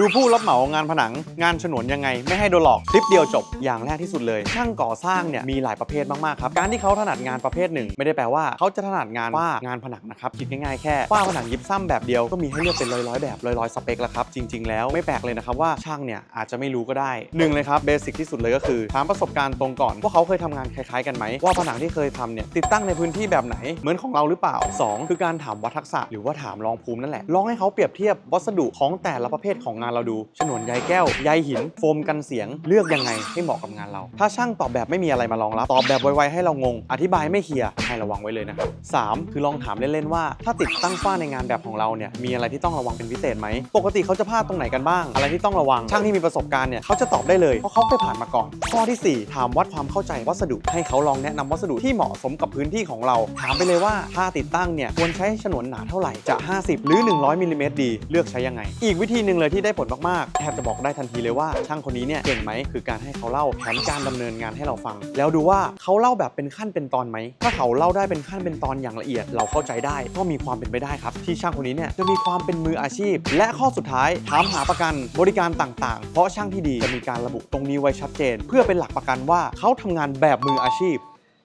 ดูผู้รับเหมางานผนังงานฉนวนยังไง ไม่ให้โดนหลอกคลิปเดียวจบอย่างแรกที่สุดเลย ช่างก่อสร้างเนี่ยมีหลายประเภทมากๆครับการที่เขาถนัดงานประเภทหนึ่ง ไม่ได้แปลว่าเขาจะถนัดงานฝ้างานผนังนะครับคิดง่ายๆแค่ฝ้าผนังยิปซัมแบบเดียวก็มีให้เลือกเป็นร้อยๆแบบร้อยๆสเปคแล้วครับจริง ๆ แล้วไม่แปลกเลยนะครับว่าช่างเนี่ยอาจจะไม่รู้ก็ได้หนึ่งเลยครับเบสิกที่สุดเลยก็คือถามประสบการณ์ตรงก่อนว่าเขาเคยทำงานคล้ายๆกันไหมว่าผนังที่เคยทำเนี่ยติดตั้งในพื้นที่แบบไหนเหมือนของเราหรือเปล่าสองคือการถามวัดทักษะหรือว่าถามลองภูมินั่นแหละลองให้เขาเปรียบเทียบวัสดุของแต่ละประเภทของงานเราดูฉนวนใยแก้วใยหิน โฟมกันเสียงเลือกยังไงให้เหมาะกับงานเรา ถ้าช่างตอบแบบไม่มีอะไรมารองรับ ตอบแบบไวๆให้เรางง อธิบายไม่เคลียร์ให้ระวังไว้เลยนะครับสามคือลองถามเล่นๆว่า ถ้าติดตั้งฝ้าในงานแบบของเราเนี่ยมีอะไรที่ต้องระวังเป็นพิเศษไหมปกติเขาจะพลาดตรงไหนกันบ้าง อะไรที่ต้องระวังช่างที่มีประสบการณ์เนี่ยเขาจะตอบได้เลยเพราะเขาเคยผ่านมาก่อน ข้อที่สี่ถามวัดความเข้าใจวัสดุ ให้เขาลองแนะนำวัสดุที่เหมาะสมกับพื้นที่ของเรา ถามไปเลยว่าถ้าติดตั้งเนี่ยควรใช้ฉนวนหนาเท่าไหร่จะ 50 หรือ 100มิลลิเมตรดีเลือกใช้ยังไง อีกวิธีหนึ่งเลยที่ได้ผลมากๆแทบจะบอกได้ทันทีเลยว่าช่างคนนี้เนี่ยเก่งไหมคือการให้เขาเล่าแผนการดำเนินงานให้เราฟัง แล้วดูว่าเขาเล่าแบบเป็นขั้นเป็นตอนไหมถ้าเขาเล่าได้เป็นขั้นเป็นตอนอย่างละเอียด เราเข้าใจได้ก็มีความเป็นไปได้ครับ ที่ช่างคนนี้เนี่ยจะมีความเป็นมืออาชีพ และข้อสุดท้ายถามหาประกันบริการต่างๆ เพราะช่างที่ดีจะมีการระบุตรงนี้ไว้ชัดเจน เพื่อเป็นหลักประกันว่าเขาทำงานแบบมืออาชีพ